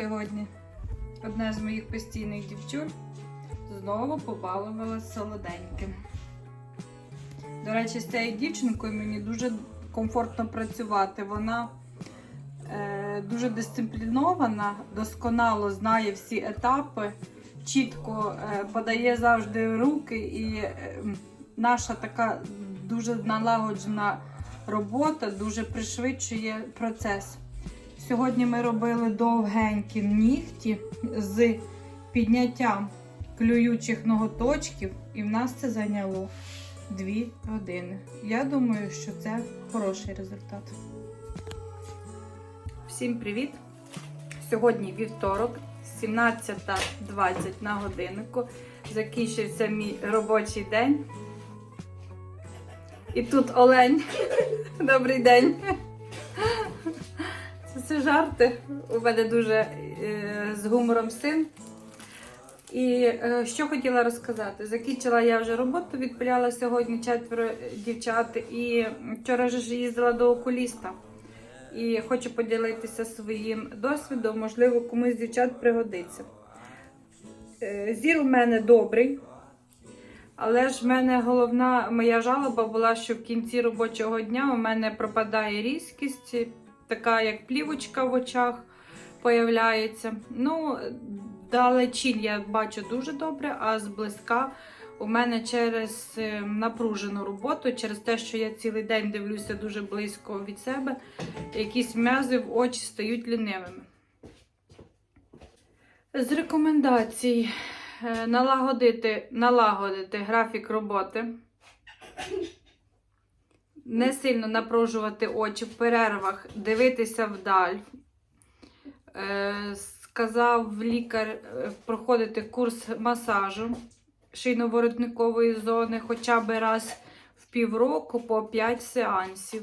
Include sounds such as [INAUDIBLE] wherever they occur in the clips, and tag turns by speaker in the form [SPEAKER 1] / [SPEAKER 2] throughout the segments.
[SPEAKER 1] сьогодні одна з моїх постійних дівчур знову побалувала солоденьким. До речі, з цією дівчинкою мені дуже комфортно працювати. Вона е, дуже дисциплінована, досконало знає всі етапи, чітко е, подає завжди руки, і е, наша така дуже налагоджена робота дуже пришвидшує процес. Сьогодні ми робили довгенькі нігті з підняттям клюючих ноготочків, і в нас це зайняло 2 години. Я думаю, що це хороший результат. Всім привіт! Сьогодні вівторок, 17.20 на годиннику. Закінчився мій робочий день. І тут Олень. [LAUGHS] Добрий день. Це, це жарти. У мене дуже е, з гумором син. І е, що хотіла розказати? Закінчила я вже роботу, відпиляла сьогодні четверо дівчат і вчора ж їздила до окуліста. І хочу поділитися своїм досвідом, можливо, комусь з дівчат пригодиться. Е, Зір у мене добрий, але ж в мене головна моя жалоба була, що в кінці робочого дня у мене пропадає різкість, така як плівочка в очах появляється. Ну, далечінь я бачу дуже добре, а зблизька у мене через е, напружену роботу, через те, що я цілий день дивлюся дуже близько від себе, якісь м'язи в очі стають лінивими. З рекомендацій е, налагодити, налагодити графік роботи. Не сильно напружувати очі в перервах, дивитися вдаль. Е, сказав лікар е, проходити курс масажу шийно-воротникової зони хоча б раз в півроку по 5 сеансів.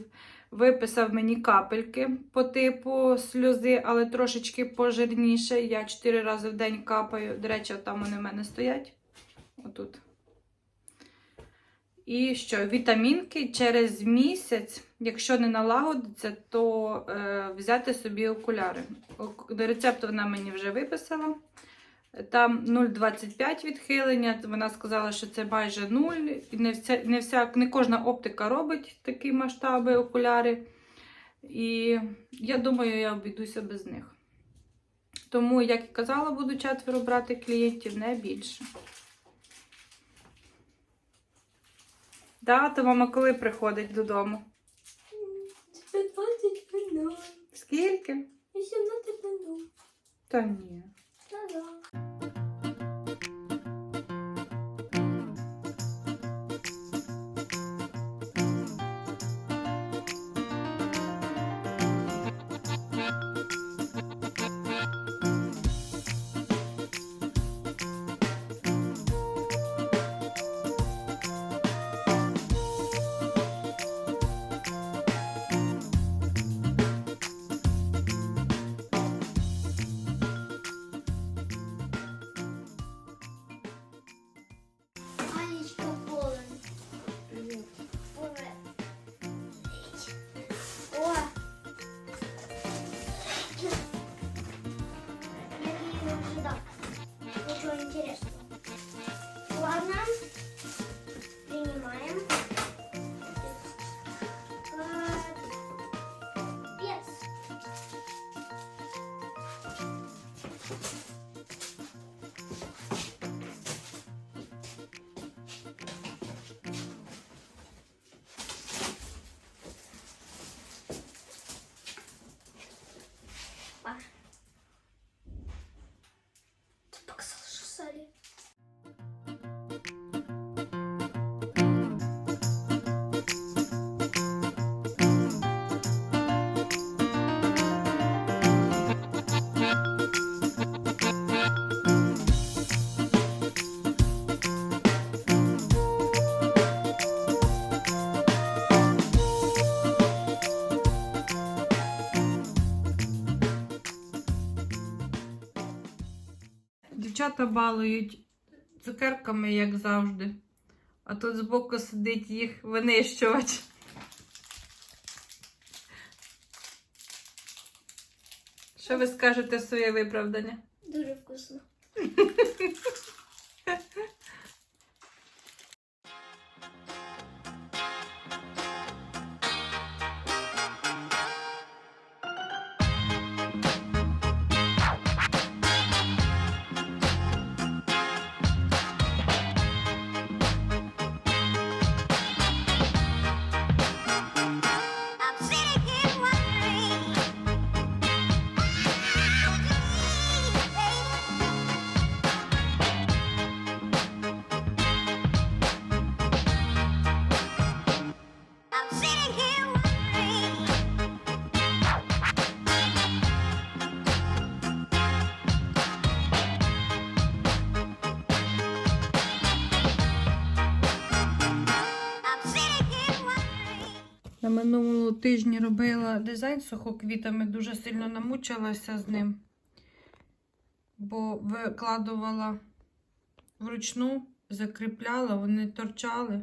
[SPEAKER 1] Виписав мені капельки по типу сльози, але трошечки пожирніше. Я 4 рази в день капаю. До речі, там вони в мене стоять. Отут. І що, вітамінки через місяць, якщо не налагодиться, то е, взяти собі окуляри. Рецепту вона мені вже виписала. Там 0,25 відхилення. Вона сказала, що це майже 0. І не, вся, не, вся, не кожна оптика робить такі масштаби окуляри. І я думаю, я обійдуся без них. Тому, як і казала, буду четверо брати клієнтів, не більше. Да, то мама коли приходить додому?
[SPEAKER 2] Тебе 20 минут.
[SPEAKER 1] Скільки?
[SPEAKER 2] 18 минут.
[SPEAKER 1] Та ні. Дівчата балують цукерками, як завжди. А тут збоку сидить їх винищувач. Що ви скажете в своє виправдання?
[SPEAKER 2] Дуже вкусно. [LAUGHS]
[SPEAKER 1] На минулому тижні робила дизайн сухоквітами, дуже сильно намучилася з ним, бо викладувала вручну, закріпляла, вони торчали.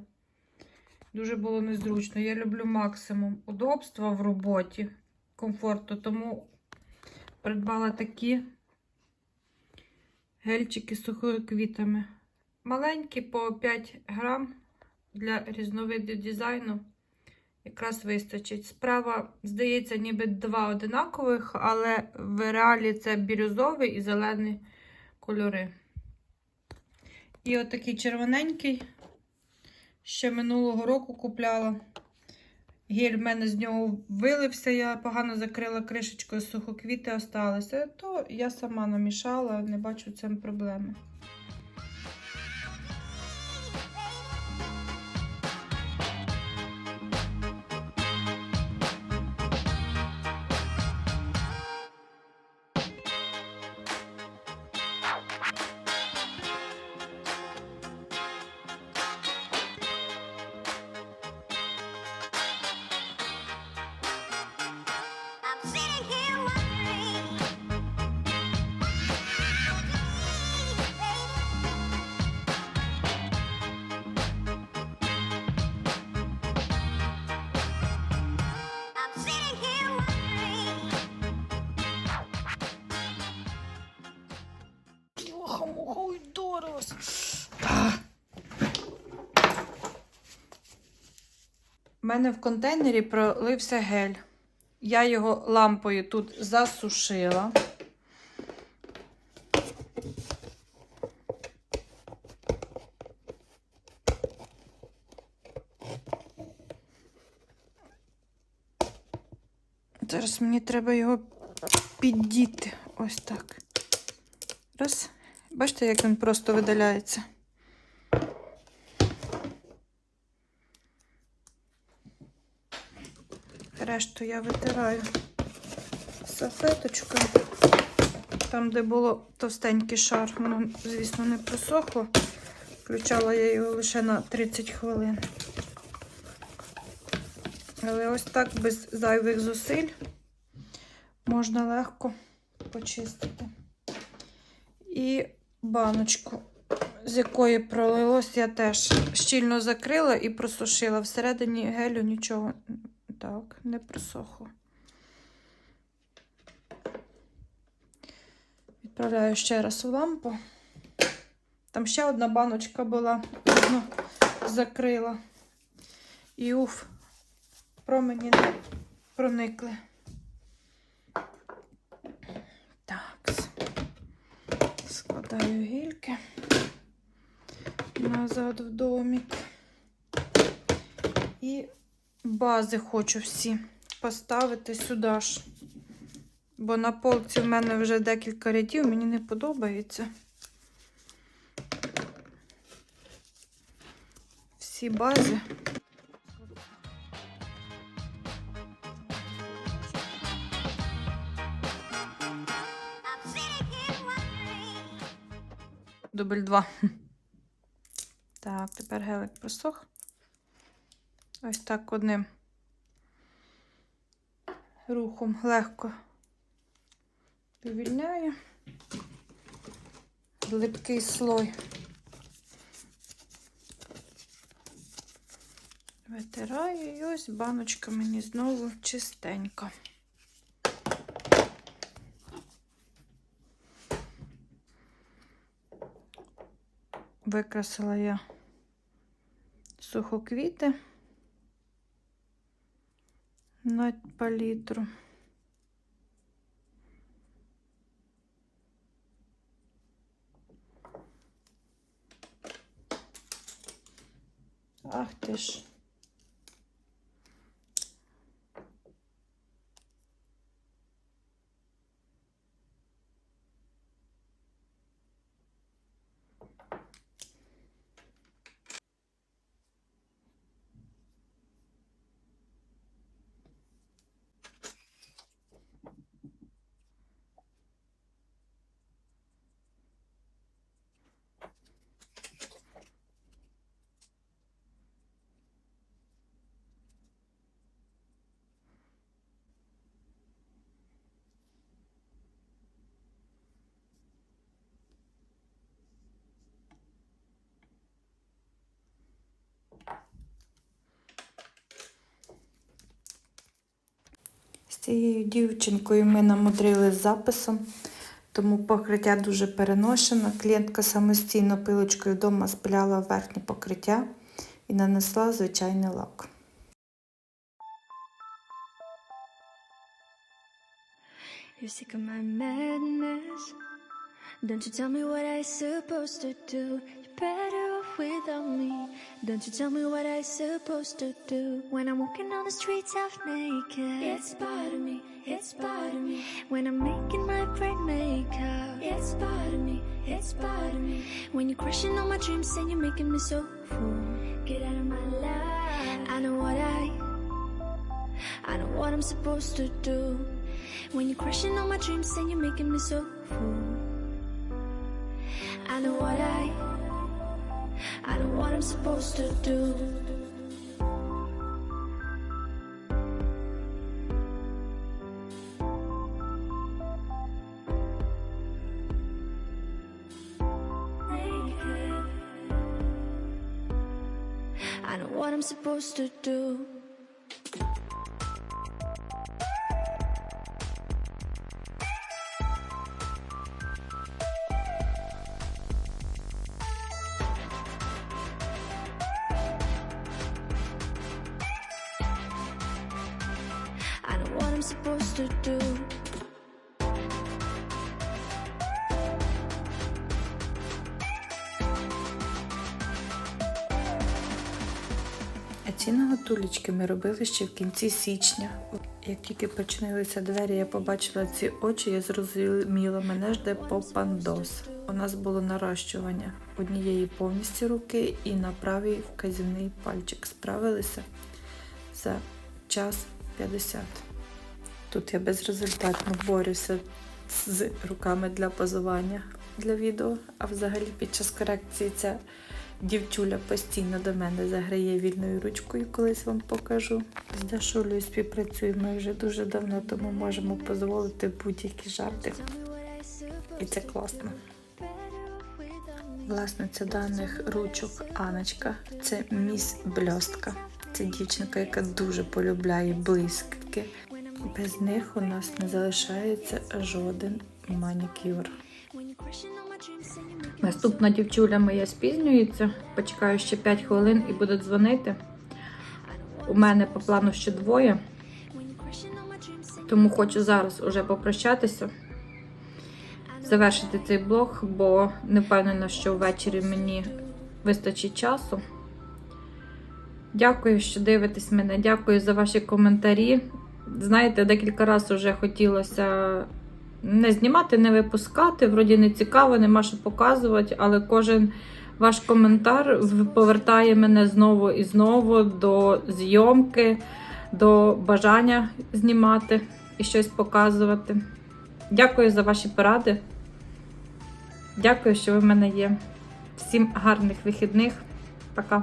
[SPEAKER 1] Дуже було незручно. Я люблю максимум удобства в роботі, комфорту, тому придбала такі гельчики з сухоквітами. Маленькі по 5 грам для різновидів дизайну якраз вистачить. Справа, здається, ніби два одинакових, але в реалі це бірюзовий і зелений кольори. І отакий червоненький. Ще минулого року купляла. Гель в мене з нього вилився, я погано закрила кришечкою, сухоквіти осталися. То я сама намішала, не бачу цьому проблеми. У мене в контейнері пролився гель. Я його лампою тут засушила. Зараз мені треба його піддіти. Ось так. Раз. Бачите, як він просто видаляється. Решту я витираю салфеточкою. Там, де було товстенький шар, воно, звісно, не просохло. Включала я його лише на 30 хвилин. Але ось так без зайвих зусиль можна легко почистити. І баночку, з якої пролилось, я теж щільно закрила і просушила. Всередині гелю нічого так, не просохло. Відправляю ще раз у лампу. Там ще одна баночка була, одну закрила. І уф, промені не проникли. Так. Складаю гільки назад в домик. І бази хочу всі поставити сюди ж. Бо на полці в мене вже декілька рядів, мені не подобається. Всі бази. Дубль 2. [LAUGHS] Так, тепер гелик просох. Ось так одним рухом легко вивільняю. липкий слой. Витираю і ось баночка мені знову чистенька. Викрасила я сухоквіти на палітру. Ах ти ж. Цією дівчинкою ми намудрили з записом, тому покриття дуже переношено. Клієнтка самостійно пилочкою вдома спиляла верхнє покриття і нанесла звичайний лак.
[SPEAKER 3] You're sick of my madness. Don't you tell me what I supposed to do. You're better without me. Don't you tell me what I'm supposed to do. When I'm walking on the streets half naked. It's part of me. It's part of me. When I'm making my brain makeup. It's part of me. It's part of me. When you're crushing all my dreams and you're making me so full. Get out of my life. I know what I. I know what I'm supposed to do. When you're crushing all my dreams and you're making me so full. I know what I, I know what I'm supposed to do. I know what I'm supposed to do. I know what I'm supposed to do.
[SPEAKER 1] А ці наготулечки ми робили ще в кінці січня. Як тільки починилися двері, я побачила ці очі, я зрозуміла, мене жде попандос. У нас було наращування однієї повністю руки і на правий вказівний пальчик. Справилися за час 50. Тут я безрезультатно борюся з руками для позування для відео, а взагалі під час корекції ця дівчуля постійно до мене заграє вільною ручкою, колись вам покажу. З Дашулею співпрацюємо вже дуже давно, тому можемо дозволити будь-які жарти. І це класно. Власниця даних ручок Аночка це міс Бльостка. Це дівчинка, яка дуже полюбляє блискітки. Без них у нас не залишається жоден манікюр. Наступна дівчуля моя спізнюється. Почекаю ще 5 хвилин і буду дзвонити. У мене по плану ще двоє, тому хочу зараз уже попрощатися, завершити цей блог, бо не впевнена, що ввечері мені вистачить часу. Дякую, що дивитесь мене. Дякую за ваші коментарі. Знаєте, декілька разів вже хотілося не знімати, не випускати. Вроді не цікаво, нема що показувати, але кожен ваш коментар повертає мене знову і знову до зйомки, до бажання знімати і щось показувати. Дякую за ваші поради. Дякую, що ви в мене є. Всім гарних вихідних. Пока.